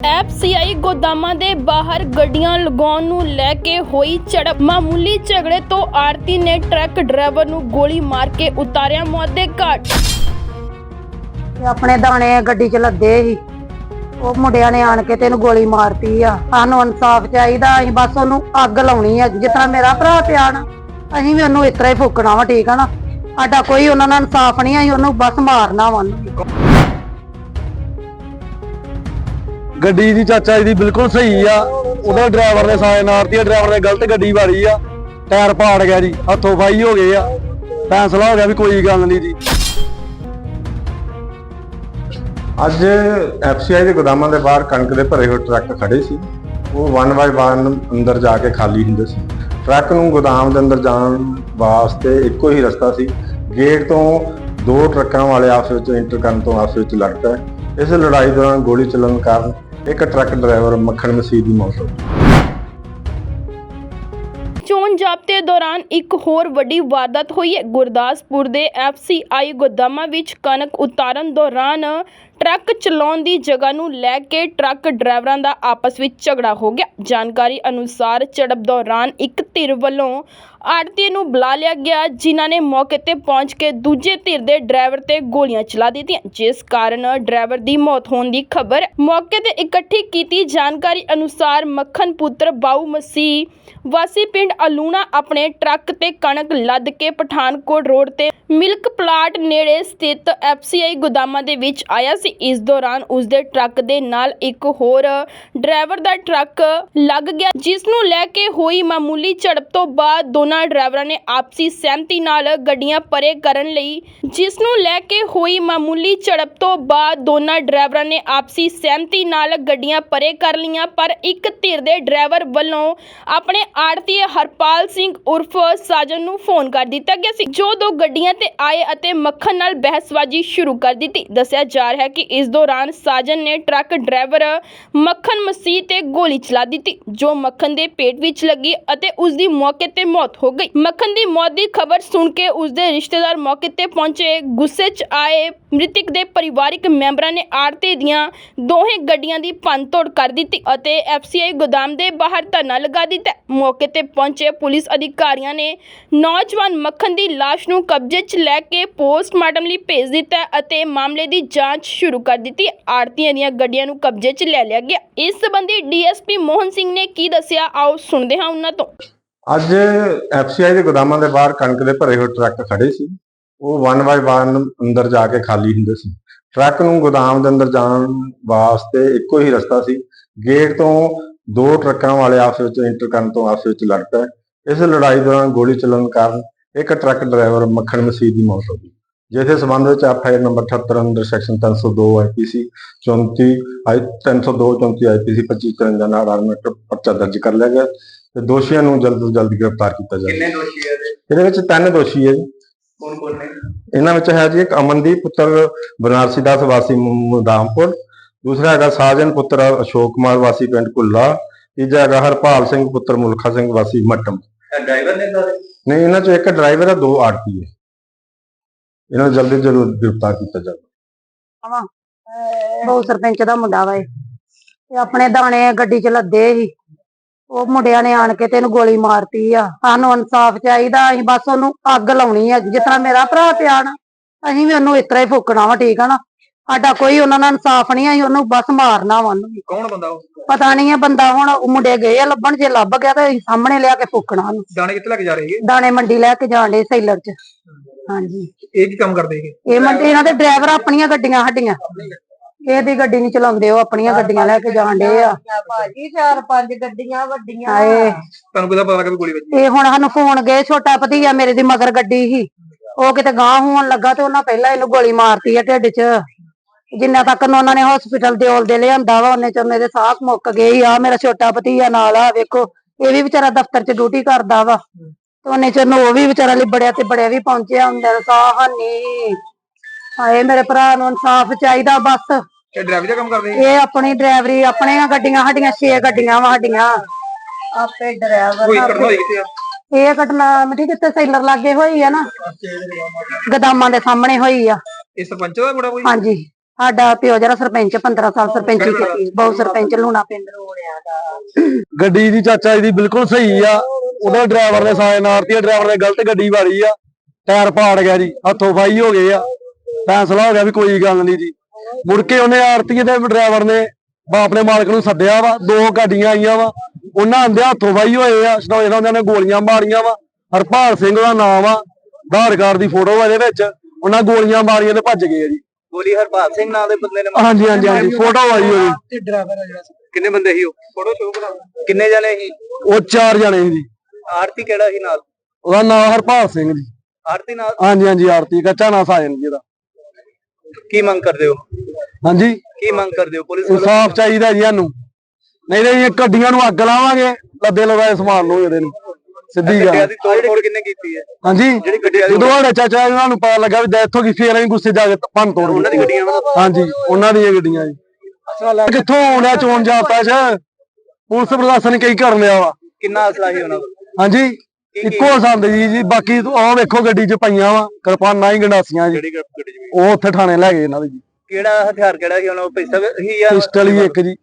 FCI ਗੋਦਾਮਾਂ ਦੇ ਬਾਹਰ ਗੱਡੀਆਂ ਲਗਾਉਣ ਨੂੰ ਲੈ ਕੇ ਹੋਈ ਝੜਪ। ਮਾਮੂਲੀ ਝਗੜੇ ਤੋਂ ਆਰਤੀ ਨੇ ਟਰੱਕ ਡਰਾਈਵਰ ਨੂੰ ਗੋਲੀ ਮਾਰ ਕੇ ਉਤਾਰਿਆ ਮੌਤ ਦੇ ਘਾਟ। ਤੇ ਆਪਣੇ ਦਾਣੇ ਗੱਡੀ 'ਚ ਲੱਦੇ ਸੀ। ਉਹ ਮੁੰਡਿਆਂ ਨੇ ਆਣ ਕੇ ਤੈਨੂੰ ਗੋਲੀ ਮਾਰਤੀ ਆ। ਸਾਨੂੰ ਇਨਸਾਫ ਚਾਹੀਦਾ, ਅਸੀਂ ਬਸ ਉਹਨੂੰ ਅੱਗ ਲਾਉਣੀ ਆ। ਜਿਸ ਤਰ੍ਹਾਂ ਮੇਰਾ ਭਰਾ ਪਿਆ ਨਾ, ਅਸੀਂ ਵੀ ਉਹਨੂੰ ਇਸ ਤਰ੍ਹਾਂ ਹੀ ਫੂਕਣਾ ਵਾ, ਠੀਕ ਆ ਨਾ? ਸਾਡਾ ਕੋਈ ਉਹਨਾਂ ਨਾਲ ਇਨਸਾਫ ਨਹੀਂ ਅਸੀਂ ਉਹਨੂੰ ਬਸ ਮਾਰਨਾ ਵਾ। ਉਹਨੂੰ ਗੱਡੀ ਦੀ ਚਾਚਾ ਜੀ ਦੀ ਬਿਲਕੁਲ ਸਹੀ ਆ। ਉਹਦਾ ਡਰਾਈਵਰ ਨੇ ਸਾਇਨ ਮਾਰਤੀ ਡਰਾਈਵਰ ਨੇ ਗਲਤ ਗੱਡੀ ਵਾਰੀ ਆ। ਟਾਇਰ ਪਾੜ ਗਿਆ ਜੀ, ਹੱਥੋਂ ਫਾਈ ਹੋ ਗਏ ਆ। ਫੈਸਲਾ ਹੋ ਗਿਆ ਵੀ ਕੋਈ ਗੱਲ ਨਹੀਂ ਜੀ। ਅੱਜ ਐਫਸੀਆਈ ਦੇ ਗੋਦਾਮਾਂ ਦੇ ਬਾਹਰ ਕਣਕ ਦੇ ਭਰੇ ਹੋਏ ਟਰੱਕ ਖੜੇ ਸੀ। ਉਹ ਵਨ ਬਾਏ ਵਨ ਅੰਦਰ ਜਾ ਕੇ ਖਾਲੀ ਹੁੰਦੇ ਸੀ। ਟਰੱਕ ਨੂੰ ਗੋਦਾਮ ਦੇ ਅੰਦਰ ਜਾਣ ਵਾਸਤੇ ਇੱਕੋ ਹੀ ਰਸਤਾ ਸੀ। ਗੇਟ ਤੋਂ ਦੋ ਟਰੱਕਾਂ ਵਾਲੇ ਆਪਸ ਵਿੱਚ ਇੰਟਰ ਕਰਨ ਤੋਂ ਆਪਸ ਵਿੱਚ ਲੜ ਪਏ ਇਸ ਲੜਾਈ ਦੌਰਾਨ ਗੋਲੀ ਚੱਲਣ ਕਾਰਨ ਇੱਕ ਟਰੱਕ ਡਰਾਈਵਰ ਮੱਖਣ ਮਸੀਹ ਦੀ ਮੌਤ ਹੋ ਗਈ। ਚੋਣ ਜ਼ਾਬਤੇ ਦੌਰਾਨ ਇੱਕ ਹੋਰ ਵੱਡੀ ਵਾਰਦਾਤ ਹੋਈ ਹੈ। ਗੁਰਦਾਸਪੁਰ ਦੇ ਐਫਸੀਆਈ ਗੋਦਾਮਾਂ ਵਿੱਚ ਕਣਕ ਉਤਾਰਨ ਦੌਰਾਨ ਟਰੱਕ ਚਲਾਉਣ ਦੀ ਜਗ੍ਹਾ ਨੂੰ ਲੈ ਕੇ ਟਰੱਕ ਡਰਾਈਵਰਾਂ ਦਾ ਆਪਸ ਵਿੱਚ ਝਗੜਾ ਹੋ ਗਿਆ। ਜਾਣਕਾਰੀ ਅਨੁਸਾਰ ਝੜਪ ਦੌਰਾਨ ਇੱਕ ਧਿਰ ਵੱਲੋਂ ਆੜਤੀ ਨੂੰ ਬੁਲਾ ਲਿਆ ਗਿਆ, ਜਿਨ੍ਹਾਂ ਨੇ ਮੌਕੇ ਤੇ ਪਹੁੰਚ ਕੇ ਦੂਜੇ ਧਿਰ ਦੇ ਡਰਾਈਵਰ ਤੇ ਗੋਲੀਆਂ ਚਲਾ ਦਿੱਤੀਆਂ। ਜਿਸ ਕਾਰਨ ਡਰਾਈਵਰ ਦੀ ਮੌਤ ਹੋਣ ਦੀ ਖਬਰ ਮੌਕੇ ਤੇ ਇਕੱਠੀ ਕੀਤੀ ਜਾਣਕਾਰੀ ਅਨੁਸਾਰ ਮੱਖਣ ਪੁੱਤਰ ਬਾਊ ਮਸੀਹ ਵਾਸੀ ਪਿੰਡ ਅਲੂਣਾ ਆਪਣੇ ਟਰੱਕ ਤੇ ਕਣਕ ਲੱਦ ਕੇ ਪਠਾਨਕੋਟ ਰੋਡ ਤੇ ਮਿਲਕ ਪਲਾਟ ਨੇੜੇ ਸਥਿਤ ਐਫਸੀਆਈ ਗੋਦਾਮਾਂ ਦੇ ਵਿੱਚ ਆਇਆ ਸੀ। ਇਸ ਦੌਰਾਨ ਉਸ ਦੇ ਟਰੱਕ ਦੇ ਨਾਲ ਇੱਕ ਹੋਰ ਡਰਾਈਵਰ ਦਾ ਟਰੱਕ ਲੱਗ ਗਿਆ, ਜਿਸ ਨੂੰ ਲੈ ਕੇ ਹੋਈ ਮਾਮੂਲੀ ਝੜਪ ਤੋਂ ਬਾਅਦ ਦੋਨਾਂ ਉਨ੍ਹਾਂ ਡਰਾਈਵਰਾਂ ਨੇ ਆਪਸੀ ਸਹਿਮਤੀ ਨਾਲ ਗੱਡੀਆਂ ਪਰੇ ਕਰਨ ਲਈ, ਜਿਸ ਨੂੰ ਲੈ ਕੇ ਹੋਈ ਮਾਮੂਲੀ ਝੜਪ ਤੋਂ ਬਾਅਦ ਦੋਨਾਂ ਡਰਾਈਵਰਾਂ ਨੇ ਆਪਸੀ ਸਹਿਮਤੀ ਨਾਲ ਗੱਡੀਆਂ ਪਰੇ ਕਰ ਲਈਆਂ, ਪਰ ਇੱਕ ਧਿਰ ਦੇ ਡਰਾਈਵਰ ਵੱਲੋਂ ਆਪਣੇ ਆੜਤੀ ਹਰਪਾਲ ਸਿੰਘ ਉਰਫ ਸਾਜਨ ਨੂੰ ਫੋਨ ਕਰ ਦਿੱਤਾ ਗਿਆ ਸੀ, ਜੋ ਦੋ ਗੱਡੀਆਂ ਤੇ ਆਏ ਅਤੇ ਮੱਖਣ ਨਾਲ ਬਹਿਸਬਾਜ਼ੀ ਸ਼ੁਰੂ ਕਰ ਦਿੱਤੀ। ਦੱਸਿਆ ਜਾ ਰਿਹਾ ਹੈ ਕਿ ਇਸ ਦੌਰਾਨ ਸਾਜਨ ਨੇ ਟਰੱਕ ਡਰਾਈਵਰ ਮੱਖਣ ਮਸੀਹ ਤੇ ਗੋਲੀ ਚਲਾ ਦਿੱਤੀ, ਜੋ ਮੱਖਣ ਦੇ ਪੇਟ ਵਿੱਚ ਲੱਗੀ ਅਤੇ ਉਸ ਦੀ ਮੌਕੇ ਤੇ ਮੌਤ ਹੋ ਗਈ। ਮੱਖਣ ਦੀ ਮੌਤ ਦੀ ਖਬਰ ਸੁਣ ਕੇ ਉਸ ਦੇ ਰਿਸ਼ਤੇਦਾਰ ਮੌਕੇ ਤੇ ਪਹੁੰਚੇ। ਗੁੱਸੇ 'ਚ ਆਏ ਮ੍ਰਿਤਕ ਦੇ ਪਰਿਵਾਰਿਕ ਮੈਂਬਰਾਂ ਨੇ ਆੜਤੇ ਦੀਆਂ ਦੋਹੇ ਗੱਡੀਆਂ ਦੀ ਭੰਨਤੋੜ ਕਰ ਦਿੱਤੀ ਅਤੇ ਐਫਸੀਆਈ ਗੋਦਾਮ ਦੇ ਬਾਹਰ ਧਰਨਾ ਲਗਾ ਦਿੱਤਾ। ਮੌਕੇ ਤੇ ਪਹੁੰਚੇ ਪੁਲਿਸ ਅਧਿਕਾਰੀਆਂ ਨੇ ਨੌਜਵਾਨ ਮੱਖਣ ਦੀ ਲਾਸ਼ ਨੂੰ ਕਬਜ਼ੇ 'ਚ ਲੈ ਕੇ ਪੋਸਟਮਾਰਟਮ ਲਈ ਭੇਜ ਦਿੱਤਾ ਅਤੇ ਮਾਮਲੇ ਦੀ ਜਾਂਚ ਸ਼ੁਰੂ ਕਰ ਦਿੱਤੀ। ਆੜਤੀਆਂ ਦੀਆਂ ਗੱਡੀਆਂ ਨੂੰ ਕਬਜ਼ੇ 'ਚ ਲੈ ਲਿਆ ਗਿਆ। ਇਸ ਸੰਬੰਧੀ ਡੀਐਸਪੀ ਮੋਹਨ ਸਿੰਘ ਨੇ ਕੀ ਦੱਸਿਆ, ਆਓ ਸੁਣਦੇ ਹਾਂ ਉਹਨਾਂ ਤੋਂ। ਅੱਜ ਐਫਸੀਆਈ ਦੇ ਗੋਦਾਮਾਂ ਦੇ ਬਾਹਰ ਕਣਕ ਦੇ ਭਰੇ ਹੋਏ ਟਰੱਕ ਖੜੇ ਸੀ। ਉਹ ਵਨ ਬਾਏ ਵਨ ਅੰਦਰ ਜਾ ਕੇ ਖਾਲੀ ਹੁੰਦੇ ਸੀ। ਟਰੱਕ ਨੂੰ ਗੋਦਾਮ ਦੇ ਅੰਦਰ ਜਾਣ ਵਾਸਤੇ ਇੱਕੋ ਹੀ ਰਸਤਾ ਸੀ। ਗੇਟ ਤੋਂ ਦੋ ਟਰੱਕਾਂ ਵਾਲੇ ਆਪਸ ਵਿੱਚ ਇੰਟਰ ਕਰਨ ਤੋਂ ਆਪਸ ਵਿੱਚ ਲੜ ਪਏ ਇਸ ਲੜਾਈ ਦੌਰਾਨ ਗੋਲੀ ਚੱਲਣ ਕਾਰਨ ਇੱਕ ਟਰੱਕ ਡਰਾਈਵਰ ਮੱਖਣ ਮਸੀਹ ਦੀ ਮੌਤ ਹੋ ਗਈ। ਜਿਸ ਦੇ ਸਬੰਧ ਵਿੱਚ ਐਫਆਈਆਰ ਨੰਬਰ 78 ਅੰਦਰ ਸੈਕਸ਼ਨ 302 ਆਈਪੀਸੀ 34 ਆਈ 302 34 ਆਈਪੀਸੀ 25 53 ਨਾਲ ਪਰਚਾ ਦਰਜ ਕਰ ਲਿਆ ਗਿਆ। ਤੇ ਦੋਸ਼ੀਆਂ ਨੂੰ ਜਲਦ ਤੋਂ ਜਲਦ ਗ੍ਰਿਫਤਾਰ ਕੀਤਾ ਜਾਵੇ। ਕਿੰਨੇ ਦੋਸ਼ੀ ਹੈ ਇਹਦੇ? ਇਹਦੇ ਵਿੱਚ ਤਿੰਨ ਦੋਸ਼ੀ ਹੈ ਜੀ। ਕੌਣ ਕੌਣ ਨੇ? ਇਹਨਾਂ ਵਿੱਚ ਹੈ ਜੀ ਇੱਕ ਅਮਨਦੀਪ ਪੁੱਤਰ ਬਨਾਰਸੀ ਦਾਸ ਵਾਸੀ ਮੁਦਾਮਪੁਰ ਦੂਸਰਾ ਹੈਗਾ ਸਾਜਨ ਪੁੱਤਰ ਅਸ਼ੋਕ ਕੁਮਾਰ ਵਾਸੀ ਪਿੰਡ ਕੁੱਲਾ ਤੀਜਾ ਹੈਗਾ ਹਰਪਾਲ ਸਿੰਘ ਪੁੱਤਰ ਮੁਲਖਾ ਸਿੰਘ ਵਾਸੀ ਮੱਟਮ। ਡਰਾਈਵਰ ਨੇ ਸਾਰੇ ਨਹੀਂ ਇਹਨਾਂ ਚੋਂ ਇੱਕ ਡਰਾਈਵਰ ਹੈ ਦੋ ਆਰਪੀ ਹੈ। ਇਹਨਾਂ ਨੂੰ ਜਲਦੀ ਤੋਂ ਜਲਦ ਗ੍ਰਿਫਤਾਰ ਕੀਤਾ ਜਾਵੇ। ਬਹੁ ਸਰਪੰਚ ਦਾ ਮੁੰਡਾ ਵਾ ਇਹ। ਤੇ ਆਪਣੇ ਦਾਣੇ ਗੱਡੀ 'ਚ ਲੱਦੇ ਸੀ ਉਹ ਮੁੰਡਿਆਂ ਨੇ ਆਣ ਕੇ ਤੈਨੂੰ ਗੋਲੀ ਮਾਰਤੀ ਆ। ਸਾਨੂੰ ਇਨਸਾਫ ਚਾਹੀਦਾ ਅਸੀਂ ਬਸ ਉਹਨੂੰ ਅੱਗ ਲਾਉਣੀ ਆ। ਜਿਸ ਤਰ੍ਹਾਂ ਮੇਰਾ ਭਰਾ ਪਿਆ ਨਾ ਅਸੀਂ ਵੀ ਉਹਨੂੰ ਇਸ ਤਰ੍ਹਾਂ ਹੀ ਫੂਕਣਾ ਵਾ ਠੀਕ ਆ ਨਾ? ਸਾਡਾ ਕੋਈ ਉਹਨਾਂ ਨਾਲ ਇਨਸਾਫ ਨਹੀਂ ਅਸੀਂ ਉਹਨੂੰ ਬਸ ਮਾਰਨਾ ਵਾ ਉਹਨੂੰ ਕੌਣ ਬੰਦਾ ਉਹ? ਪਤਾ ਨਹੀਂ ਇਹ ਬੰਦਾ ਹੁਣ ਉਹ ਮੁੰਡੇ ਗਏ ਆ ਲੱਭਣ ਜੇ ਲੱਭ ਗਿਆ ਤਾਂ ਅਸੀਂ ਸਾਹਮਣੇ ਲਿਆ ਕੇ ਫੂਕਣਾ ਉਹਨੂੰ। ਦਾਣੇ ਕਿੱਥੇ ਲੈ ਕੇ ਜਾ ਰਹੇ ਹੈਗੇ? ਦਾਣੇ ਮੰਡੀ ਲੈ ਕੇ ਜਾਣ ਦੇ ਸੈਲਰ 'ਚ। ਹਾਂਜੀ। ਇਹ ਕੀ ਕੰਮ ਕਰਦੇ ਹੈਗੇ? ਇਹ ਮੰਡੀ ਇਹਨਾਂ ਦੇ ਡਰਾਈਵਰ ਆਪਣੀਆਂ ਗੱਡੀਆਂ ਸਾਡੀਆਂ। ਇਹਦੀ ਗੱਡੀ ਨਹੀਂ ਚਲਾਉਂਦੇ ਉਹ ਆਪਣੀਆਂ ਗੱਡੀਆਂ ਲੈ ਕੇ ਜਾਣ ਡੇ ਆ। ਭਾਜੀ ਚਾਰ ਪੰਜ ਗੱਡੀਆਂ ਵੱਡੀਆਂ। ਹਾਏ। ਤੁਹਾਨੂੰ ਕਿਹਦਾ ਪਤਾ ਲੱਗਾ ਵੀ ਗੋਲੀ ਵੱਜੀ? ਇਹ ਹੁਣ ਸਾਨੂੰ ਫੋਨ ਗਏ ਛੋਟਾ ਭਤੀਆ ਮੇਰੇ ਦੀ ਮਗਰ ਗੱਡੀ ਸੀ। ਉਹ ਕਿਤੇ ਗਾਂ ਹੋਣ ਲੱਗਾ ਤੇ ਉਹਨਾਂ ਪਹਿਲਾਂ ਇਹਨੂੰ ਗੋਲੀ ਮਾਰਤੀ ਆ ਢਿੱਡ 'ਚ। ਜਿੰਨਾ ਤੱਕ ਨੂੰ ਉਹਨਾਂ ਨੇ ਹਸਪੀਟਲ ਦੇ ਔਲ ਦੇ ਲਿਆਂਦਾ ਵਾ ਉਹਨੇ ਚ ਮੇਰੇ ਸਾਹ ਮੁੱਕ ਗਏ। ਆ। ਮੇਰਾ ਛੋਟਾ ਭਤੀਆ ਨਾਲ ਆ ਵੇਖੋ ਇਹ ਵੀ ਵਿਚਾਰਾ ਦਫ਼ਤਰ 'ਚ ਡਿਊਟੀ ਕਰਦਾ ਵਾ। ਤੇ ਉਹਨੇ ਚ ਉਹ ਵੀ ਵਿਚਾਰਾ ਲਿਬੜਿਆ ਤੇ ਬੜਿਆ ਵੀ ਪਹੁੰਚਿਆ ਹੁੰਦਾ ਸਾਹ ਹਾਨੀ ਹਾਏ ਮੇਰੇ ਭਰਾ ਨੂੰ ਇਨਸਾਫ ਚਾਹੀਦਾ ਬਸ। ਇਹ ਡਰਾਈਵਰ ਦਾ ਕੰਮ ਕਰਦੇ ਇਹ ਆਪਣੀ ਡਰਾਈਵਰੀ ਆਪਣੀਆਂ ਗੱਡੀਆਂ ਸਾਡੀਆਂ 6 ਗੱਡੀਆਂ ਵਾ ਸਾਡੀਆਂ। ਆਪੇ ਡਰਾਈਵਰ ਕੋਈ ਘਟਨਾ ਹੋਈ ਕਿੱਥੇ ਆ? ਇਹ ਘਟਨਾ ਮਿੱਠੀ ਕਿਤੇ ਸੈਲਰ ਲੱਗੇ ਹੋਈ ਆ ਨਾ ਗਦਾਮਾਂ ਦੇ ਸਾਹਮਣੇ ਹੋਈ ਆ। ਇਹ ਸਰਪੰਚ ਦਾ ਮੁੰਡਾ ਕੋਈ? ਹਾਂਜੀ ਸਾਡਾ ਪਿਓ ਜਿਹੜਾ ਸਰਪੰਚ 15 ਸਾਲ ਸਰਪੰਚੀ ਕੀਤੀ ਬਹੁ ਸਰਪੰਚ ਲੂਣਾ ਪਿੰਡ। ਰੋੜਿਆ ਦਾ ਗੱਡੀ ਦੀ ਚਾਚਾ ਜੀ ਦੀ ਬਿਲਕੁਲ ਸਹੀ ਆ। ਉਹਦਾ ਡਰਾਈਵਰ ਨੇ ਸਾਇਨ ਆਰਤੀ ਆ ਡਰਾਈਵਰ ਨੇ ਗਲਤ ਗੱਡੀ ਵਾਰੀ ਆ। ਟਾਇਰ ਪਾੜ ਗਿਆ ਜੀ ਹੱਥੋਂ ਫਾਈ ਹੋ ਗਏ ਆ। ਫੈਸਲਾ ਹੋ ਗਿਆ ਵੀ ਕੋਈ ਗੱਲ ਨਹੀਂ ਜੀ। ਮੁੜ ਕੇ ਉਹਨੇ ਆਰਤੀ ਦੇ ਡਰਾਈਵਰ ਨੇ ਬਾਪ ਨੇ ਮਾਲਕ ਨੂੰ ਸੱਦਿਆ ਵਾ ਦੋ ਗੱਡੀਆਂ ਆਈਆਂ ਵਾ। ਉਹਨਾਂ ਆਂਦੇ ਹੱਥੋਂ ਫਾਈ ਹੋਏ ਆ ਸਟੋਏ ਉਹਨਾਂ ਨੇ ਗੋਲੀਆਂ ਮਾਰੀਆਂ ਵਾ। ਹਰਪਾਲ ਸਿੰਘ ਦਾ ਨਾਮ ਆ ਆਧਾਰ ਕਾਰਡ ਦੀ ਫੋਟੋ ਆ ਇਹਦੇ ਵਿੱਚ। ਉਹਨਾਂ ਗੋਲੀਆਂ ਮਾਰੀਆਂ ਤੇ ਭੱਜ ਗਏ ਆ ਜੀ। ਗੋਲੀ ਹਰਪਾਲ ਸਿੰਘ ਨਾਂ ਦੇ ਬੰਦੇ ਨੇ ਹਾਂਜੀ ਹਾਂਜੀ ਹਾਂਜੀ ਫੋਟੋ ਆਈ ਹੋਈ ਤੇ ਡਰਾਈਵਰ ਆ ਜਿਹੜਾ ਕਿੰਨੇ ਬੰਦੇ ਸੀ ਉਹ? ਫੋਟੋ ਸ਼ੋਅ ਕਰਾ ਕਿੰਨੇ ਜਣੇ ਸੀ? ਉਹ ਚਾਰ ਜਣੇ ਸੀ ਜੀ। ਆਰਤੀ ਕਿਹੜਾ ਸੀ ਨਾਲ? ਉਹਦਾ ਨਾਮ ਹਰਪਾਲ ਸਿੰਘ ਜੀ। ਆਰਤੀ ਨਾਲ? ਹਾਂਜੀ ਹਾਂਜੀ ਆਰਤੀ ਕੱਚਾ ਨਾ ਸਾਜਨ ਜੀ ਦਾ ਕੀ ਮੰਗ ਕਰਦੇ ਹੋ? ਹਾਂਜੀ। ਕੀ ਮੰਗ ਕਰਦੇ ਹੋ? ਪੁਲਿਸ ਵੱਲੋਂ? ਇਨਸਾਫ ਚਾਹੀਦਾ ਜੀ ਸਾਨੂੰ। ਨਹੀਂ ਤੇ ਇਹ ਗੱਡੀਆਂ ਨੂੰ ਅੱਗ ਲਾਵਾਂਗੇ ਲੱਦੇ ਲਗਾਏ ਸਮਾਨ ਨੂੰ ਇਹਦੇ ਨੂੰ। ਸਿੱਧੀ ਗੱਡੀਆਂ ਗੱਲ। ਦੀ ਤੋੜ ਫੋੜ ਕਿੰਨੇ ਕੀਤੀ ਹੈ? ਹਾਂਜੀ। ਜਿਹੜੀ ਗੱਡੀਆਂ ਦੀ ਜਦੋਂ ਸਾਡੇ ਚਾਚਾ ਇਹਨਾਂ ਨੂੰ ਪਤਾ ਲੱਗਾ ਵੀ ਡੈਥ ਹੋ ਗਈ ਫੇਰ ਅਸੀਂ ਗੁੱਸੇ ਜਾ ਕੇ ਭੰਨ ਤੋੜ ਉਹਨਾਂ ਦੀ ਗੱਡੀਆਂ? ਹਾਂਜੀ ਉਹਨਾਂ ਦੀਆਂ ਗੱਡੀਆਂ ਜੀ। ਕਿੱਥੋਂ ਆਉਂਦਾ ਚੋਣ ਜਾਪਦਾ ਚ? ਪੁਲਿਸ ਪ੍ਰਸ਼ਾਸਨ ਕਈ ਕਰਨ ਲਿਆ ਵਾ? ਕਿੰਨਾ ਅਸਲਾ ਸੀ ਉਹਨਾਂ ਕੋਲ? ਹਾਂਜੀ। ਇੱਕੋ ਸੰਦ ਜੀ ਜੀ ਬਾਕੀ ਆਹ ਵੇਖੋ ਗੱਡੀ 'ਚ ਪਈਆਂ ਵਾ ਕਿਰਪਾਨਾਂ ਹੀ ਗੰਡਾਸੀਆਂ ਜੀ। ਗੱਡੀ ਉਹ ਉੱਥੇ ਥਾਣੇ ਲੈ ਗਏ ਇਹਨਾਂ ਦੇ ਜੀ। ਕਿਹੜਾ ਹਥਿਆਰ ਕਿਹੜਾ ਸੀ? ਉਹਨਾਂ ਕੋਲ ਪਿਸਤਲ ਸੀ ਜਾਂ ਪਿਸਟਲ ਹੀ ਇੱਕ ਜੀ।